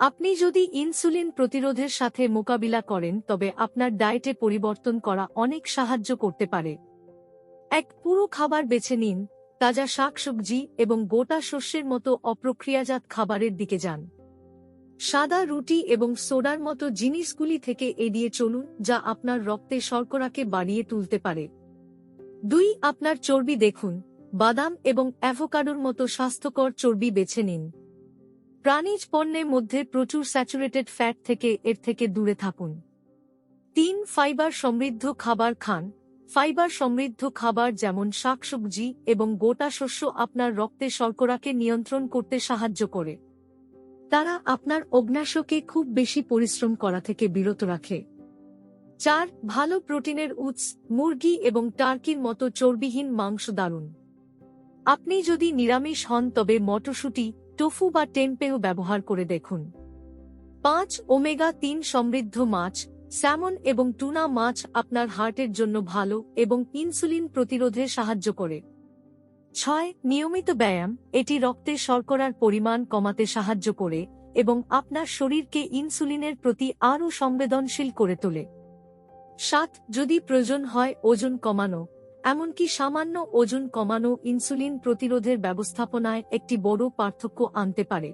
আপনি যদি ইনসুলিন প্রতিরোধের সাথে মোকাবিলা করেন, তবে আপনার ডায়েটে পরিবর্তন করা অনেক সাহায্য করতে পারে। এক পুরো খাবার বেছে নিন, তাজা শাকসবজি এবং গোটা শস্যের মতো অপ্রক্রিয়াজাত খাবারের দিকে যান। সাদা রুটি এবং সোডার মতো জিনিসগুলি থেকে এড়িয়ে চলুন, যা আপনার রক্তে শর্করাকে বাড়িয়ে তুলতে পারে। দুই, আপনার চর্বি দেখুন, বাদাম এবং অ্যাভোকাডোর মতো স্বাস্থ্যকর চর্বি বেছে নিন। প্রাণীজ পণ্যের মধ্যে প্রচুর স্যাচুরেটেড ফ্যাট থেকে এর থেকে দূরে থাকুন। তিন, ফাইবার সমৃদ্ধ খাবার খান। ফাইবার সমৃদ্ধ খাবার যেমন শাকসবজি এবং গোটা শস্য আপনার রক্তে শর্করাকে নিয়ন্ত্রণ করতে সাহায্য করে। তারা আপনার অগ্নাশকে খুব বেশি পরিশ্রম করা থেকে বিরত রাখে। চার, ভালো প্রোটিনের উৎস, মুরগি এবং টার্কির মতো চর্বিহীন মাংস দারুণ আপনি যদি নিরামিষ হন তবে মটরশুঁটি টোফু বা টেম্পেও ব্যবহার করে দেখুন। পাঁচ ওমেগা তিন সমৃদ্ধ মাছ, স্যামন এবং টুনা মাছ আপনার হার্টের জন্য ভালো এবং ইনসুলিন প্রতিরোধে সাহায্য করে। ছয়, নিয়মিত ব্যায়াম, এটি রক্তে শর্করার পরিমাণ কমাতে সাহায্য করে এবং আপনার শরীরকে ইনসুলিনের প্রতি আরও সংবেদনশীল করে তোলে। সাত, যদি প্রয়োজন হয় ওজন কমানো এমনকি সামান্য ওজন কমানো ইনসুলিন প্রতিরোধের ব্যবস্থাপনায় একটি বড় পার্থক্য আনতে পারে।